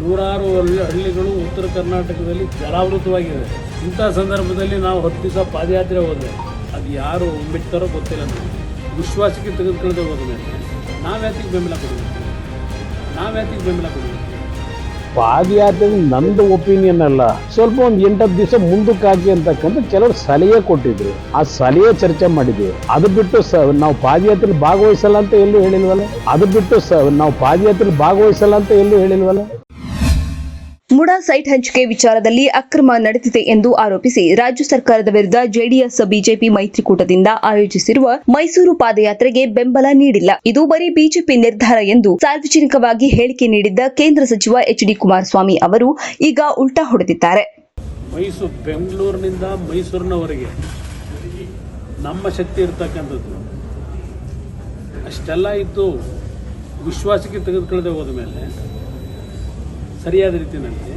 ನೂರಾರು ಹಳ್ಳಿ ಹಳ್ಳಿಗಳು ಉತ್ತರ ಕರ್ನಾಟಕದಲ್ಲಿ ಜಲಾವೃತವಾಗಿದೆ ಇಂಥ ಸಂದರ್ಭದಲ್ಲಿ ನಾವು ಹತ್ತು ದಿವಸ ಪಾದಯಾತ್ರೆ ಹೋದರೆ ಅದು ಯಾರು ಬಿಡ್ತಾರೋ ಗೊತ್ತಿಲ್ಲ ನಮಗೆ. ವಿಶ್ವಾಸಕ್ಕೆ ತೆಗೆದುಕೊಳ್ಳದೆ ಹೋದ ಮೇಲೆ ನಾವ್ಯಾತಿಗೆ ಬೆಂಬಲ ಕೊಡಬೇಕು ನಾವ್ಯಾತಿಗೆ ಬೆಂಬಲ ಕೊಡಬೇಕು ಪಾದಯಾತ್ರೆ ನಂದು ಒಪಿನಿಯನ್ ಅಲ್ಲ. ಸ್ವಲ್ಪ ಒಂದು ಎಂಟತ್ತು ದಿವಸ ಮುಂದಕ್ಕೆ ಹಾಕಿ ಅಂತಕ್ಕಂಥ ಕೆಲವರು ಸಲಹೆ ಕೊಟ್ಟಿದ್ರು. ಆ ಸಲಹೆ ಚರ್ಚೆ ಮಾಡಿದ್ವಿ. ಅದು ಬಿಟ್ಟು ನಾವು ಪಾದಯಾತ್ರೆ ಭಾಗವಹಿಸಲ್ಲ ಅಂತ ಎಲ್ಲೂ ಹೇಳಿಲ್ವಲ್ಲ? ಅದು ಬಿಟ್ಟು ನಾವು ಪಾದಯಾತ್ರೆ ಭಾಗವಹಿಸಲ್ಲ ಅಂತ ಎಲ್ಲೂ ಹೇಳಿಲ್ವಲ್ಲ? ಮುಡಾ ಸೈಟ್ ಹಂಚಿಕೆ ವಿಚಾರದಲ್ಲಿ ಅಕ್ರಮ ನಡೆದಿದೆ ಎಂದು ಆರೋಪಿಸಿ ರಾಜ್ಯ ಸರ್ಕಾರದ ವಿರುದ್ಧ ಜೆಡಿಎಸ್ ಬಿಜೆಪಿ ಮೈತ್ರಿಕೂಟದಿಂದ ಆಯೋಜಿಸಿರುವ ಮೈಸೂರು ಪಾದಯಾತ್ರೆಗೆ ಬೆಂಬಲ ನೀಡಿಲ್ಲ. ಇದು ಬರೀ ಬಿಜೆಪಿ ನಿರ್ಧಾರ ಎಂದು ಸಾರ್ವಜನಿಕವಾಗಿ ಹೇಳಿಕೆ ನೀಡಿದ್ದ ಕೇಂದ್ರ ಸಚಿವ ಎಚ್ ಡಿ ಕುಮಾರಸ್ವಾಮಿ ಅವರು ಈಗ ಉಲ್ಟಾ ಹೊಡೆದಿದ್ದಾರೆ. ಮೈಸೂರು, ಬೆಂಗಳೂರಿನಿಂದ ಮೈಸೂರಿನವರೆಗೆ ನಮ್ಮ ಶಕ್ತಿ ಅಷ್ಟೆಲ್ಲ ಇದ್ದು ವಿಶ್ವಾಸಕ್ಕೆ ತೆಗೆದುಕೊಳ್ಳದೆ ಹೋದ ಮೇಲೆ ಸರಿಯಾದ ರೀತಿಯಲ್ಲಿ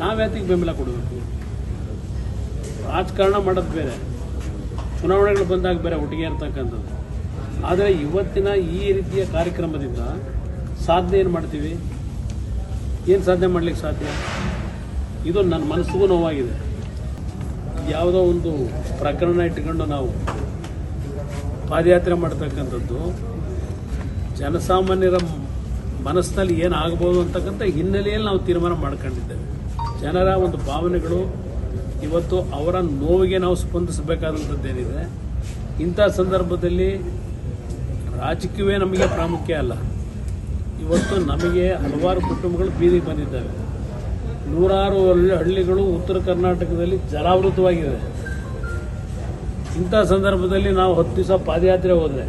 ನಾವ್ಯಾತಿಗೆ ಬೆಂಬಲ ಕೊಡಬೇಕು? ರಾಜಕಾರಣ ಮಾಡೋದು ಬೇರೆ. ಚುನಾವಣೆಗಳು ಬಂದಾಗ ಬೇರೆ ಒಟ್ಟಿಗೆ ಇರ್ತಕ್ಕಂಥದ್ದು. ಆದರೆ ಇವತ್ತಿನ ಈ ರೀತಿಯ ಕಾರ್ಯಕ್ರಮದಿಂದ ಸಾಧನೆ ಏನು ಮಾಡ್ತೀವಿ? ಏನು ಸಾಧನೆ ಮಾಡ್ಲಿಕ್ಕೆ ಸಾಧ್ಯ? ಇದು ನನ್ನ ಮನಸ್ಸಿಗೂ ನೋವಾಗಿದೆ. ಯಾವುದೋ ಒಂದು ಪ್ರಕರಣ ಇಟ್ಕೊಂಡು ನಾವು ಪಾದಯಾತ್ರೆ ಮಾಡ್ತಕ್ಕಂಥದ್ದು, ಜನಸಾಮಾನ್ಯರ ಮನಸ್ಸಿನಲ್ಲಿ ಏನಾಗಬಹುದು ಅಂತಕ್ಕಂಥ ಹಿನ್ನೆಲೆಯಲ್ಲಿ ನಾವು ತೀರ್ಮಾನ ಮಾಡ್ಕೊಂಡಿದ್ದೇವೆ. ಜನರ ಒಂದು ಭಾವನೆಗಳು, ಇವತ್ತು ಅವರ ನೋವಿಗೆ ನಾವು ಸ್ಪಂದಿಸಬೇಕಾದಂಥದ್ದೇನಿದೆ ಇಂಥ ಸಂದರ್ಭದಲ್ಲಿ ರಾಜಕೀಯವೇ ನಮಗೆ ಪ್ರಾಮುಖ್ಯ ಅಲ್ಲ. ಇವತ್ತು ನಮಗೆ ಹಲವಾರು ಕುಟುಂಬಗಳು ಬೀದಿಗೆ ಬಂದಿದ್ದಾವೆ. ನೂರಾರು ಹಳ್ಳಿ ಹಳ್ಳಿಗಳು ಉತ್ತರ ಕರ್ನಾಟಕದಲ್ಲಿ ಜಲಾವೃತವಾಗಿದೆ ಇಂಥ ಸಂದರ್ಭದಲ್ಲಿ ನಾವು ಹತ್ತು ದಿವಸ ಪಾದಯಾತ್ರೆ ಹೋದರೆ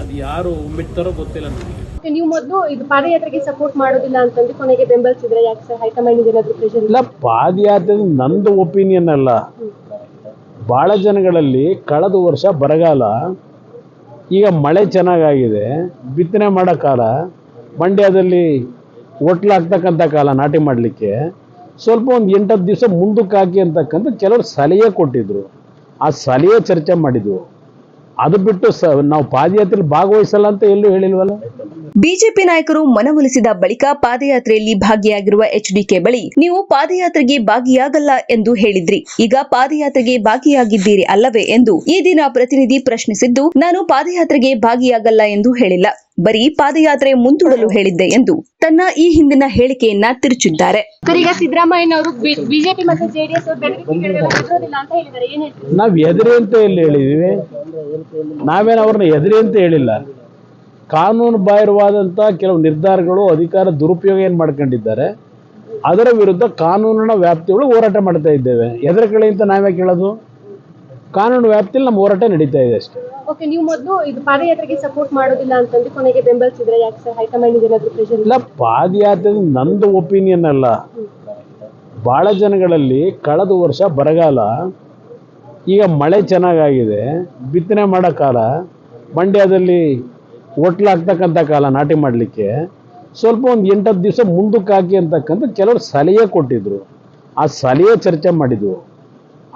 ಅದು ಯಾರು ಮೆಟ್ತಾರೋ ಗೊತ್ತಿಲ್ಲ ನನಗೆ ನೀವು ಇದು ಪಾದಯಾತ್ರೆಗೆ ಸಪೋರ್ಟ್ ಮಾಡೋದಿಲ್ಲ ಅಂತಂದ್ರೆ ಕೊನೆಗೆ ಬೆಂಬಲಿಸಿದ್ರೆ ಯಾಕೆ ಸರ್ ಹೈಕಮಾಂಡ್ ಪ್ರೆಷರ್ ಇಲ್ಲ ಪಾದಯಾತ್ರೆ ನಂದು ಒಪಿನಿಯನ್ ಅಲ್ಲ. ಭಾಳ ಜನಗಳಲ್ಲಿ ಕಳೆದ ವರ್ಷ ಬರಗಾಲ, ಈಗ ಮಳೆ ಚೆನ್ನಾಗಾಗಿದೆ, ಬಿತ್ತನೆ ಮಾಡೋ ಕಾಲ, ಮಂಡ್ಯದಲ್ಲಿ ಒಟ್ಲಾಗ್ತಕ್ಕಂಥ ಕಾಲ ನಾಟಿ ಮಾಡಲಿಕ್ಕೆ, ಸ್ವಲ್ಪ ಒಂದು ಎಂಟತ್ತು ದಿವಸ ಮುಂದಕ್ಕೆ ಹಾಕಿ ಅಂತಕ್ಕಂಥ ಕೆಲವರು ಸಲಹೆ ಕೊಟ್ಟಿದ್ರು. ಆ ಸಲಹೆ ಚರ್ಚೆ ಮಾಡಿದ್ವು. ಅದು ಬಿಟ್ಟು ಸ, ನಾವು ಪಾದಯಾತ್ರೆ ಭಾಗವಹಿಸಲ್ಲ ಅಂತ ಎಲ್ಲೂ ಹೇಳಿಲ್ವಲ್ಲ? ಬಿಜೆಪಿ ನಾಯಕರು ಮನವೊಲಿಸಿದ ಬಳಿಕ ಪಾದಯಾತ್ರೆಯಲ್ಲಿ ಭಾಗಿಯಾಗಿರುವ ಎಚ್ಡಿಕೆ ಬಳಿ ನೀವು ಪಾದಯಾತ್ರೆಗೆ ಭಾಗಿಯಾಗಲ್ಲ ಎಂದು ಹೇಳಿದ್ರಿ. ಈಗ ಪಾದಯಾತ್ರೆಗೆ ಭಾಗಿಯಾಗಿದ್ದೀರಿ ಅಲ್ಲವೇ ಎಂದು ಈ ದಿನ ಪ್ರತಿನಿಧಿ ಪ್ರಶ್ನಿಸಿದ್ದು ನಾನು ಪಾದಯಾತ್ರೆಗೆ ಭಾಗಿಯಾಗಲ್ಲ ಎಂದು ಹೇಳಿಲ್ಲ. ಬರೀ ಪಾದಯಾತ್ರೆ ಮುಂದೂಡಲು ಹೇಳಿದ್ದೆ ಎಂದು ತನ್ನ ಈ ಹಿಂದಿನ ಹೇಳಿಕೆಯನ್ನ ತಿರುಚಿದ್ದಾರೆ. ಸಿದ್ದರಾಮಯ್ಯನವರು ಬಿಜೆಪಿ ಮತ್ತು ಜೆಡಿಎಸ್ ನಾವು ಎದುರಿ ಅಂತ ಎಲ್ಲಿ ಹೇಳಿದೀವಿ? ನಾವೇನು ಅವ್ರನ್ನ ಎದುರಿ ಅಂತ ಹೇಳಿಲ್ಲ. ಕಾನೂನು ಬಾಹಿರವಾದಂಥ ಕೆಲವು ನಿರ್ಧಾರಗಳು ಅಧಿಕಾರ ದುರುಪಯೋಗ ಏನು ಮಾಡ್ಕೊಂಡಿದ್ದಾರೆ ಅದರ ವಿರುದ್ಧ ಕಾನೂನಿನ ವ್ಯಾಪ್ತಿಗಳು ಹೋರಾಟ ಮಾಡ್ತಾ ಇದ್ದೇವೆ. ಎದರ ಕಡೆ ಅಂತ ನಾವೇ ಕೇಳೋದು ಕಾನೂನು ವ್ಯಾಪ್ತಿಯಲ್ಲಿ ನಮ್ಮ ಹೋರಾಟ ನಡೀತಾ ಇದೆ ಅಷ್ಟೇ. ಓಕೆ ನೀವು ಮೊದಲು ಇದು ಪಾದಯಾತ್ರೆಗೆ ಸಪೋರ್ಟ್ ಮಾಡೋದಿಲ್ಲ ಅಂತಂದು ಕೊನೆಗೆ ಬೆಂಬಲಿಸಿದ್ರೆ ಯಾಕೆ ಸರ್ ಹೈಕಮಾಂಡ್ ಏನಾದರೂ ಪ್ರೆಷರ್ ಇಲ್ಲ ಪಾದಯಾತ್ರೆ ನಂದು ಒಪಿನಿಯನ್ ಅಲ್ಲ. ಭಾಳ ಜನಗಳಲ್ಲಿ ಕಳೆದ ವರ್ಷ ಬರಗಾಲ ಈಗ ಮಳೆ ಚೆನ್ನಾಗಾಗಿದೆ ಬಿತ್ತನೆ ಮಾಡೋ ಕಾಲ ಮಂಡ್ಯದಲ್ಲಿ ಒಟ್ಲಾಗ್ತಕ್ಕಂಥ ಕಾಲ ನಾಟಿ ಮಾಡಲಿಕ್ಕೆ ಸ್ವಲ್ಪ ಒಂದು ಎಂಟತ್ತು ದಿವಸ ಮುಂದಕ್ಕೆ ಹಾಕಿ ಅಂತಕ್ಕಂಥ ಕೆಲವರು ಸಲಹೆ ಕೊಟ್ಟಿದ್ರು. ಆ ಸಲಹೆ ಚರ್ಚೆ ಮಾಡಿದ್ವು.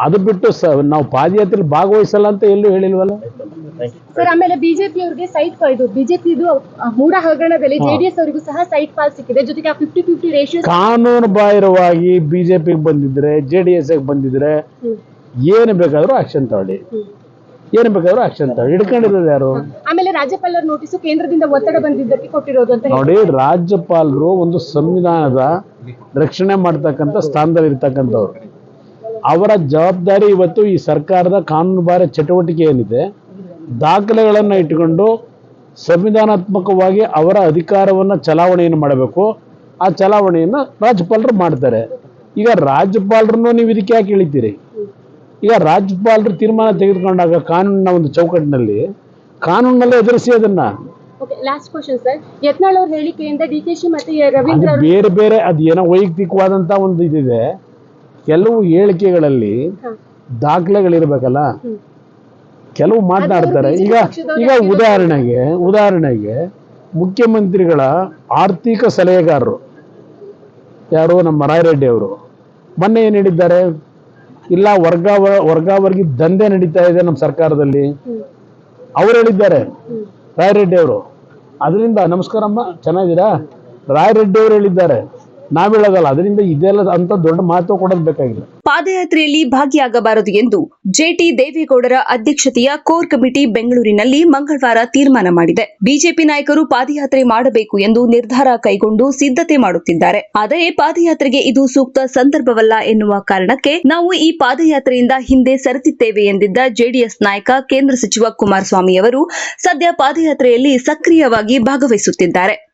ಅದು ಬಿಟ್ಟು ಸ ನಾವು ಪಾದಯಾತ್ರೆ ಭಾಗವಹಿಸಲ್ಲ ಅಂತ ಎಲ್ಲೂ ಹೇಳಿಲ್ವಲ್ಲ? ಸರ್ ಆಮೇಲೆ ಬಿಜೆಪಿ ಅವರಿಗೆ ಸೈಟ್ ಇದು. ಬಿಜೆಪಿ ಇದು ಮೂಡ ಹಗರಣದಲ್ಲಿ ಜೆಡಿಎಸ್ ಅವರಿಗೂ ಸಹ ಸೈಟ್ ಪಾಲ್ ಸಿಕ್ಕಿದೆ. ಜೊತೆಗೆ ಆ ಫಿಫ್ಟಿ ಫಿಫ್ಟಿ ರೇಷಿಯೋ ಕಾನೂನು ಬಾಹಿರವಾಗಿ ಬಿಜೆಪಿಗೆ ಬಂದಿದ್ರೆ ಜೆ ಡಿ ಎಸ್ಗೆ ಬಂದಿದ್ರೆ ಏನು ಬೇಕಾದರೂ ಆಕ್ಷನ್ ತಗೊಳ್ಳಿ. ಏನು ಬೇಕಾದರೂ ಆಕ್ಷನ್ ತಗೊಳ್ಳಿ ಹಿಡ್ಕೊಂಡಿರೋದು ಯಾರು? ಆಮೇಲೆ ರಾಜ್ಯಪಾಲರ ನೋಟಿಸ್ ಕೇಂದ್ರದಿಂದ ಒತ್ತಡ ಬಂದಿದ್ದಕ್ಕೆ ಕೊಟ್ಟಿರೋದು ಅಂತ ನೋಡಿ ರಾಜ್ಯಪಾಲರು ಒಂದು ಸಂವಿಧಾನದ ರಕ್ಷಣೆ ಮಾಡ್ತಕ್ಕಂಥ ಸ್ಥಾನದಲ್ಲಿ ಇರ್ತಕ್ಕಂಥವ್ರು. ಅವರ ಜವಾಬ್ದಾರಿ ಇವತ್ತು ಈ ಸರ್ಕಾರದ ಕಾನೂನುಬಾರ ಚಟುವಟಿಕೆ ಏನಿದೆ ದಾಖಲೆಗಳನ್ನು ಇಟ್ಟುಕೊಂಡು ಸಂವಿಧಾನಾತ್ಮಕವಾಗಿ ಅವರ ಅಧಿಕಾರವನ್ನು ಚಲಾವಣೆಯನ್ನು ಮಾಡಬೇಕು. ಆ ಚಲಾವಣೆಯನ್ನು ರಾಜ್ಯಪಾಲರು ಮಾಡ್ತಾರೆ. ಈಗ ರಾಜ್ಯಪಾಲರನ್ನು ನೀವು ಇದಕ್ಕೆ ಯಾಕೆ ಇಳಿತೀರಿ? ಈಗ ರಾಜ್ಯಪಾಲರು ತೀರ್ಮಾನ ತೆಗೆದುಕೊಂಡಾಗ ಕಾನೂನಿನ ಒಂದು ಚೌಕಟ್ಟಿನಲ್ಲಿ ಕಾನೂನಲ್ಲೇ ಎದುರಿಸಿ ಅದನ್ನ. ಲಾಸ್ಟ್ ಕ್ವಶನ್ ಸರ್ ಯತ್ನಾಳ್ ಅವ್ರ ಹೇಳಿಕೆಯಿಂದ ಡಿ ಕೆ ಶಿ ಮತ್ತೆ ರವೀಂದ್ರ ಅದು ಬೇರೆ ಬೇರೆ ಅದು ಏನೋ ವೈಯಕ್ತಿಕವಾದಂತ ಒಂದು ಇದಿದೆ. ಕೆಲವು ಹೇಳಿಕೆಗಳಲ್ಲಿ ದಾಖಲೆಗಳಿರ್ಬೇಕಲ್ಲ. ಕೆಲವು ಮಾತನಾಡ್ತಾರೆ. ಈಗ ಈಗ ಉದಾಹರಣೆಗೆ ಉದಾಹರಣೆಗೆ ಮುಖ್ಯಮಂತ್ರಿಗಳ ಆರ್ಥಿಕ ಸಲಹೆಗಾರರು. ಯಾರು ನಮ್ಮ ರಾಯರೆಡ್ಡಿ ಅವರು. ಮೊನ್ನೆ ಏನು ಹೇಳಿದ್ದಾರೆ? ಇಲ್ಲ ವರ್ಗಾವ ವರ್ಗಾವರ್ಗಿ ದಂಧೆ ನಡೀತಾ ಇದೆ ನಮ್ಮ ಸರ್ಕಾರದಲ್ಲಿ. ಅವ್ರು ಹೇಳಿದ್ದಾರೆ, ರಾಯರೆಡ್ಡಿ ಅವರು. ಅದರಿಂದ ನಮಸ್ಕಾರಮ್ಮ, ಚೆನ್ನಾಗಿದ್ದೀರಾ? ರಾಯರೆಡ್ಡಿ ಅವರು ಹೇಳಿದ್ದಾರೆ. ನಾವ್ ಅದರಿಂದ ಇದೆಲ್ಲ ಅಂತ ದೊಡ್ಡ ಮಹತ್ವ ಕೊಡೋದು ಬೇಕಾಗಿಲ್ಲ. ಪಾದಯಾತ್ರೆಯಲ್ಲಿ ಭಾಗಿಯಾಗಬಾರದು ಎಂದು ಜೆಟಿ ದೇವೇಗೌಡರ ಅಧ್ಯಕ್ಷತೆಯ ಕೋರ್ ಕಮಿಟಿ ಬೆಂಗಳೂರಿನಲ್ಲಿ ಮಂಗಳವಾರ ತೀರ್ಮಾನ ಮಾಡಿದೆ. ಬಿಜೆಪಿ ನಾಯಕರು ಪಾದಯಾತ್ರೆ ಮಾಡಬೇಕು ಎಂದು ನಿರ್ಧಾರ ಕೈಗೊಂಡು ಸಿದ್ಧತೆ ಮಾಡುತ್ತಿದ್ದಾರೆ. ಆದರೆ ಪಾದಯಾತ್ರೆಗೆ ಇದು ಸೂಕ್ತ ಸಂದರ್ಭವಲ್ಲ ಎನ್ನುವ ಕಾರಣಕ್ಕೆ ನಾವು ಈ ಪಾದಯಾತ್ರೆಯಿಂದ ಹಿಂದೆ ಸರಿತಿದ್ದೇವೆ ಎಂದಿದ್ದ ಜೆಡಿಎಸ್ ನಾಯಕ ಕೇಂದ್ರ ಸಚಿವ ಕುಮಾರಸ್ವಾಮಿ ಅವರು ಸದ್ಯ ಪಾದಯಾತ್ರೆಯಲ್ಲಿ ಸಕ್ರಿಯವಾಗಿ ಭಾಗವಹಿಸುತ್ತಿದ್ದಾರೆ.